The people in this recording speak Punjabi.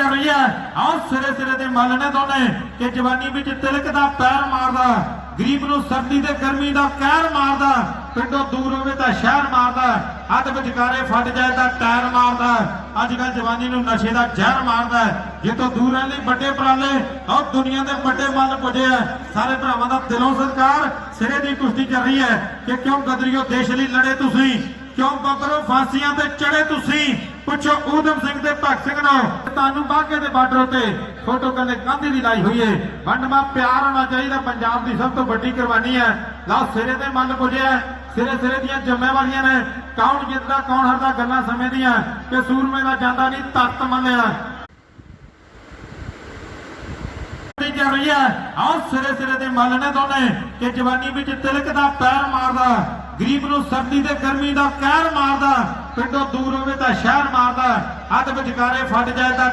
ਚੱਲ ਰਹੀ ਹੈ। ਆਹ ਸਿਰੇ ਸਿਰੇ ਦੇ ਮੱਲ ਨੇ ਦੋਨੇ ਕਿ ਜਵਾਨੀ ਵਿੱਚ ਤਿਲਕ ਦਾ ਪੈਰ ਮਾਰਦਾ, ਗਰੀਬ ਨੂੰ ਸਰਦੀ ਤੇ ਗਰਮੀ ਦਾ ਕਹਿਰ ਮਾਰਦਾ, ਪਿੰਡੋਂ ਦੂਰ ਹੋਵੇ ਤਾਂ ਸ਼ਹਿਰ ਮਾਰਦਾ, ਹੱਥ ਵਿਚਕਾਰੇ ਫਟ ਜਾਏ ਤਾਂ ਟਾਇਰ ਮਾਰਦਾ ਅੱਜ ਕੱਲ ਜਵਾਨੀ ਨੂੰ ਨਸ਼ੇ ਦਾ ਜ਼ਹਿਰ ਮਾਰਦਾ ਜਿੱਤੋਂ ਦੂਰ ਰਹਿਣ ਲਈ ਵੱਡੇ ਉਪਰਾਲੇ ਆਹ ਦੁਨੀਆ ਦੇ ਵੱਡੇ ਮੱਲ ਪੁੱਜੇ ਆ। ਸਾਰੇ ਭਰਾਵਾਂ ਦਾ ਦਿਲੋਂ ਸਤਿਕਾਰ ਸਿਰੇ ਦੀ ਕੁਸ਼ਤੀ ਚੱਲ ਰਹੀ ਹੈ ਕਿ ਕਿਉਂ ਗਦਰੀਓ ਦੇਸ਼ ਲਈ ਲੜੇ ਤੁਸੀਂ? ਕਿਉਂ ਬੱਬਰੋ ਫਾਂਸੀਆਂ ਤੇ ਚੜੇ ਤੁਸੀਂ? ਪੁੱਛੋ ਊਧਮ ਸਿੰਘ ਤੇ ਭਗਤ ਸਿੰਘ ਨੂੰ ਤੁਹਾਨੂੰ ਬਾਗੇ ਦੇ ਬਾਰਡਰ ਉੱਤੇ ਫੋਟੋ ਕਹਿੰਦੇ ਕਾਂਧੀ ਦੀ ਲਾਈ ਹੋਈ ਏ। ਵੰਡਮਾ ਪਿਆਰ ਹੋਣਾ ਚਾਹੀਦਾ, ਪੰਜਾਬ ਦੀ ਸਭ ਤੋਂ ਵੱਡੀ ਕੁਰਬਾਨੀ ਹੈ। ਲਾ ਸਿਰੇ ਤੇ ਮੱਲ ਪੁੱਜਿਆ ਸਿਰੇ ਸਿਰੇ ਦੀਆਂ ਜ਼ਿੰਮੇਵਾਰੀਆਂ ਨੇ। ਕੌਣ ਜਿੱਤਦਾ, ਕੌਣ ਹਾਰਦਾ, ਗੱਲਾਂ ਸਮੇਂ ਦੀਆਂ ਕਿ ਸੂਰਮੇ ਦਾ ਜਾਂਦਾ ਨਹੀਂ, ਤਖਤ ਮੰਨਿਆ ਦੀ ਚੱਲ ਰਹੀ ਹੈ। ਆਹ ਸਿਰੇ ਸਿਰੇ ਦੇ ਮੱਲ ਨੇ ਦੋਨੇ ਕਿ ਜਵਾਨੀ ਵਿੱਚ ਤਿਲਕ ਦਾ ਪੈਰ ਮਾਰਦਾ, ਗਰੀਬ ਨੂੰ ਸਰਦੀ ਤੇ ਗਰਮੀ ਦਾ ਕਹਿਰ ਮਾਰਦਾ, ਪਿੰਡੋਂ ਦੂਰ ਹੋਵੇ ਤਾਂ ਸ਼ਹਿਰ ਮਾਰਦਾ ਹੱਥ ਵਿਚਕਾਰੇ ਫਟ ਜਾਏ ਤਾਂ